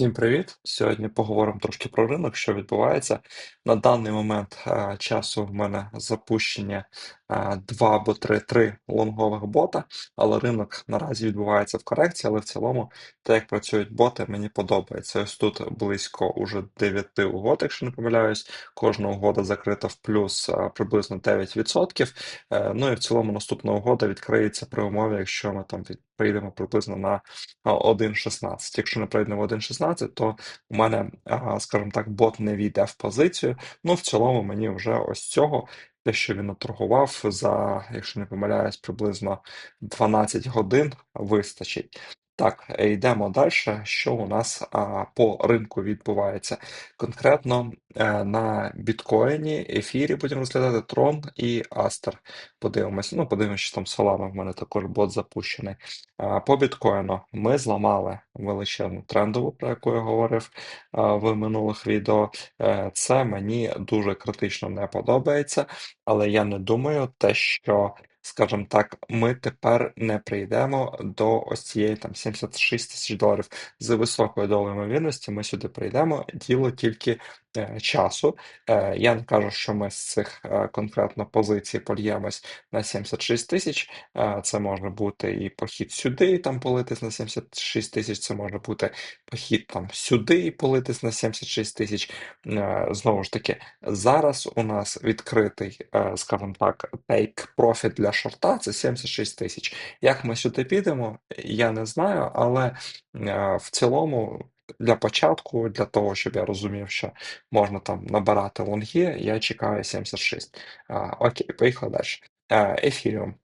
Всім привіт! Сьогодні поговоримо трошки про ринок, що відбувається. На даний момент а, часу в мене запущення е, 2 або 3, 3 лонгових бота, але ринок наразі відбувається в корекції, але в цілому, те, як працюють боти, мені подобається. Ось тут близько уже 9 угод, якщо не помиляюсь. Кожна угода закрита в плюс е, приблизно 9%. Е, Ну і в цілому наступна угода відкриється при умові, якщо ми там прийдемо приблизно на а, 1.16. Якщо не пройде в 1.16, то у мене, скажімо так, бот не війде в позицію. Ну, в цілому, мені вже ось цього, те, що він наторгував за, якщо не помиляюсь, приблизно 12 годин вистачить. Так, е, йдемо далі. Що у нас а, по ринку відбувається? Конкретно е, на біткоїні, ефірі будемо розглядати Трон і Астер. Подивимося. Ну, подивимося, що там Solana в мене також бот запущений. А, По біткоїну ми зламали величезну трендову, про яку я говорив а, в минулих відео. Е, Це мені дуже критично не подобається, але я не думаю те, що, скажімо так, ми тепер не прийдемо до ось цієї там 76 тисяч доларів з високою долею ймовірності. Ми сюди прийдемо. Діло тільки е, часу. Е, Я не кажу, що ми з цих е, конкретно позицій польємось на 76 тисяч. Це може бути і похід сюди, там политись на 76 тисяч. Це може бути похід там сюди і политись на 76 тисяч. Знову ж таки, зараз у нас відкритий, скажімо так, take profit для шорта це 76 тисяч. Як ми сюди підемо, я не знаю, але в цілому. Для початку, для того, щоб я розумів, що можна там набирати лонги, я чекаю 76. А, Окей, поїхали далі. Ефіріум.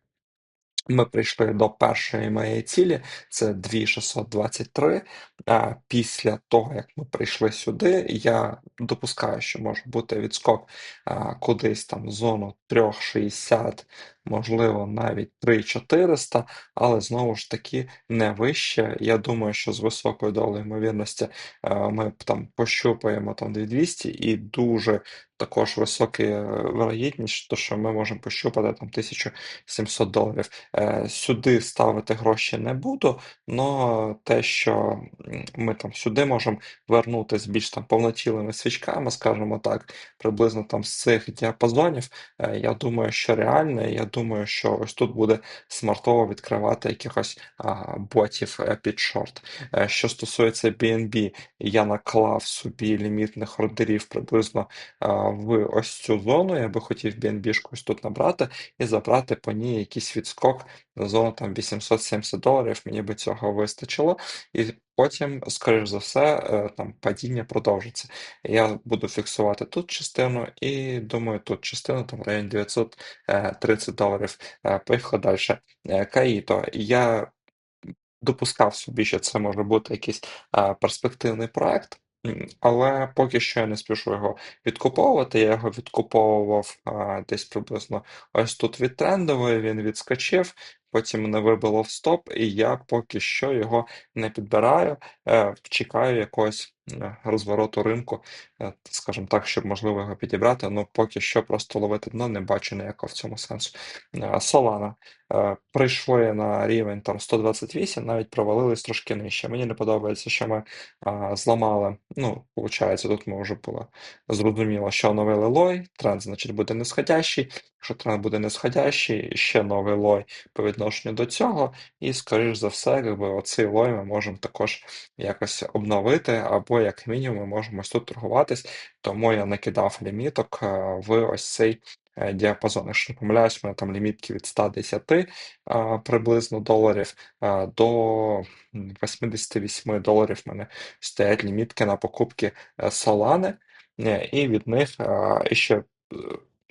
Ми прийшли до першої моєї цілі, це 2623. А після того, як ми прийшли сюди, я допускаю, що може бути відскок а, кудись там в зону 3,60, можливо, навіть 3,400, але знову ж таки не вище. Я думаю, що з високою долею ймовірності а, ми там пощупаємо там 2200 і дуже також висока вирогідність, то що ми можемо пощупати там 1700 доларів. Е, Сюди ставити гроші не буду, але те, що ми там сюди можемо вернутися більш там повнотілими свічками, скажімо так, приблизно там з цих діапазонів, е, я думаю, що реально, я думаю, що ось тут буде смартово відкривати якихось а, ботів е, під шорт. Е, Що стосується BNB, я наклав собі лімітних ордерів приблизно а, в ось цю зону. Я би хотів BNB-шку ось тут набрати і забрати по ній якийсь відскок на зону там 870 доларів. Мені би цього вистачило. І потім, скоріш за все, е, там падіння продовжиться. Я буду фіксувати тут частину і думаю, тут частину там в районі 930 доларів. Е, далі. Е, Каїто. Я допускав собі, що це може бути якийсь перспективний проект, але поки що я не спішу його відкуповувати. Я його відкуповував а, десь приблизно ось тут від трендової, він відскочив, потім мене вибило в стоп, і я поки що його не підбираю, е, чекаю якогось розвороту ринку, е, скажімо так, щоб можливо його підібрати. Ну поки що просто ловити дно, не бачу ніякого в цьому сенсу. Е, Solana. Е, Прийшли на рівень там 128, навіть провалились трошки нижче. Мені не подобається, що ми зламали. Ну, виходить, тут ми вже було зрозуміло, що новий лой, тренд, значить, буде нисходящий. Якщо тренд буде нисходящий, ще новий лой по відношенню до цього, і, скоріш за все, якби оцей лой ми можемо також якось обновити, або, як мінімум, ми можемо ось тут торгуватись. Тому я накидав ліміток е, в ось цей е, діапазон. Якщо не помиляюсь, у мене там лімітки від 110 а, приблизно доларів до 88 доларів в мене стоять лімітки на покупки е, е, і від них ще.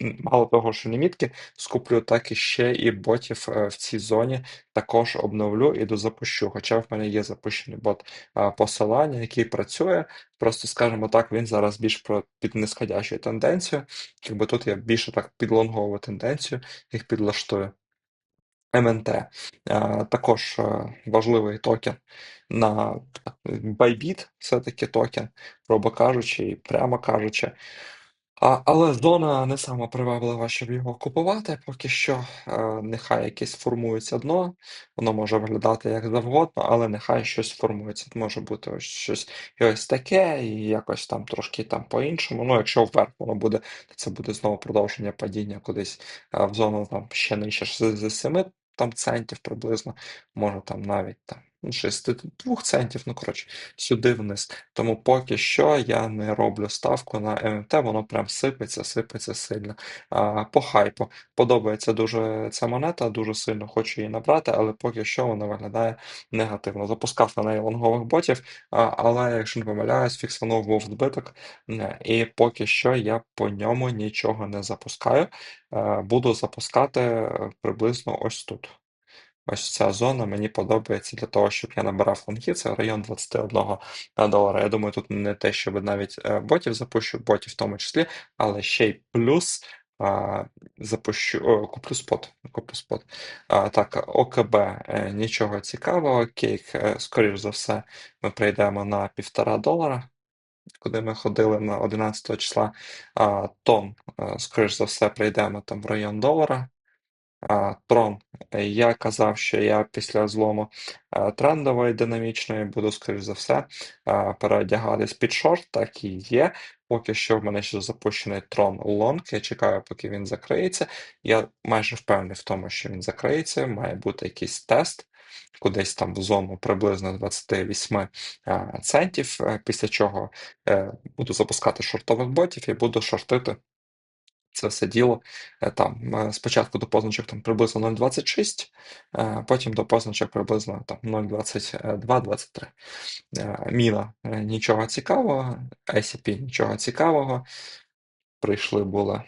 Е, Мало того, що лімітки скуплю, так і ще і ботів е, в цій зоні також обновлю і дозапущу. Хоча в мене є запущений бот а, по який працює. Просто, скажімо так, він зараз більш про під нисходящою тенденцією. Якби тут я більше так під лонгову тенденцію їх підлаштую. МНТ е, також е, важливий токен на Bybit, все-таки токен, грубо кажучи, і прямо кажучи. А, але зона не сама приваблива, щоб його купувати поки що. Е, нехай якесь формується дно, воно може виглядати як завгодно, але нехай щось формується. Може бути ось щось і ось таке, і якось там трошки там по-іншому. Ну, якщо вверх воно буде, то це буде знову продовження падіння кудись е, в зону там ще нижче з 7 там центів приблизно, може там навіть там 62 центів, ну коротше, сюди вниз. Тому поки що я не роблю ставку на ММТ, воно прям сипеться, сипеться сильно. А, По хайпу. Подобається дуже ця монета, дуже сильно хочу її набрати, але поки що вона виглядає негативно. Запускав на неї лонгових ботів, а, але якщо не помиляюсь, фіксанув був збиток, і поки що я по ньому нічого не запускаю. Е, Буду запускати е, приблизно ось тут. Ось ця зона мені подобається для того, щоб я набирав лонги, це район 21 долара. Я думаю, тут не те, щоб навіть е, ботів запущу, ботів в тому числі, але ще й плюс а, запущу, о, куплю спот. Куплю спот. А, так, ОКБ е, нічого цікавого. Кейк, е, скоріш за все, ми прийдемо на півтора долара. Куди ми ходили на 11 числа, а, тон, скоріш за все, прийдемо там в район долара. Трон. Я казав, що я після злому трендової динамічної буду, скоріш за все, переодягатись під шорт, так і є. Поки що в мене ще запущений трон лонг. Я чекаю, поки він закриється. Я майже впевнений в тому, що він закриється. Має бути якийсь тест, кудись там в зону приблизно 28 а, центів. е, Після чого е, буду запускати шортових ботів і буду шортити це все діло е, там е, спочатку до позначок там приблизно 0,26, е, потім до позначок приблизно там 0,22-23. Міна нічого цікавого, ICP нічого цікавого. Прийшли були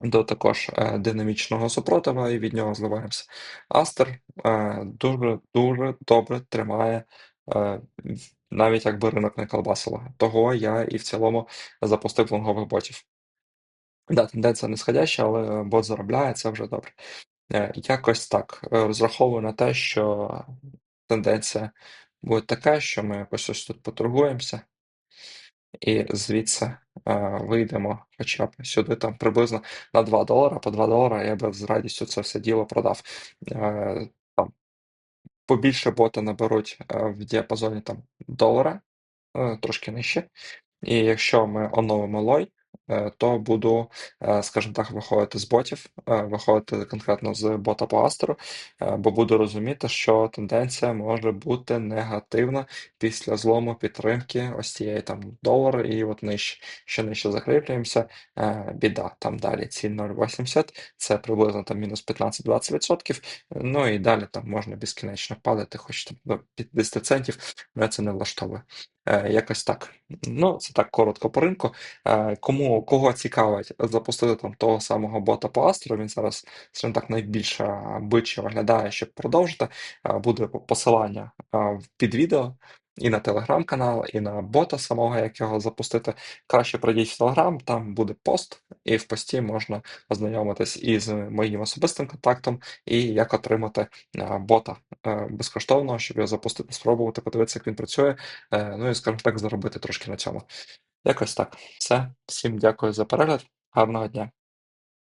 до також динамічного супротива, і від нього зливаємося. Астер дуже дуже добре тримає. Навіть якби ринок не колбасило. Того я і в цілому запустив лонгових ботів. Да, тенденція нисходяща, але бот заробляє, це вже добре. Е, якось так. Е, розраховую на те, що тенденція буде така, що ми якось ось тут поторгуємося і звідси е, вийдемо хоча б сюди там приблизно на 2 долара. По 2 долара я би з радістю це все діло продав. Там побільше боти наберуть в діапазоні там долара, трошки нижче. І якщо ми оновимо лой, е, то буду, е, скажімо так, виходити з ботів, е, виходити конкретно з бота по Астеру, бо буду розуміти, що тенденція може бути негативна після злому підтримки ось цієї там долар, і от нижче, що нижче закріплюємося, біда. Там далі ціль 0,80, це приблизно там мінус 15-20%. Ну і далі там можна безкінечно падати, хоч там до 50 центів, мене це не влаштовує. Якось так. Ну, це так коротко по ринку. Е, Кому кого цікавить запустити там того самого бота по Астру, він зараз, скажімо так, найбільше биче виглядає, щоб продовжити. Буде посилання під відео і на телеграм-канал, і на бота самого, як його запустити. Краще пройдіть в телеграм, там буде пост, і в пості можна ознайомитись із моїм особистим контактом, і як отримати бота е, безкоштовно, щоб його запустити, спробувати, подивитися, як він працює. Е, Ну і, скажімо так, заробити трошки на цьому. Якось так. Все. Всім дякую за перегляд. Гарного дня.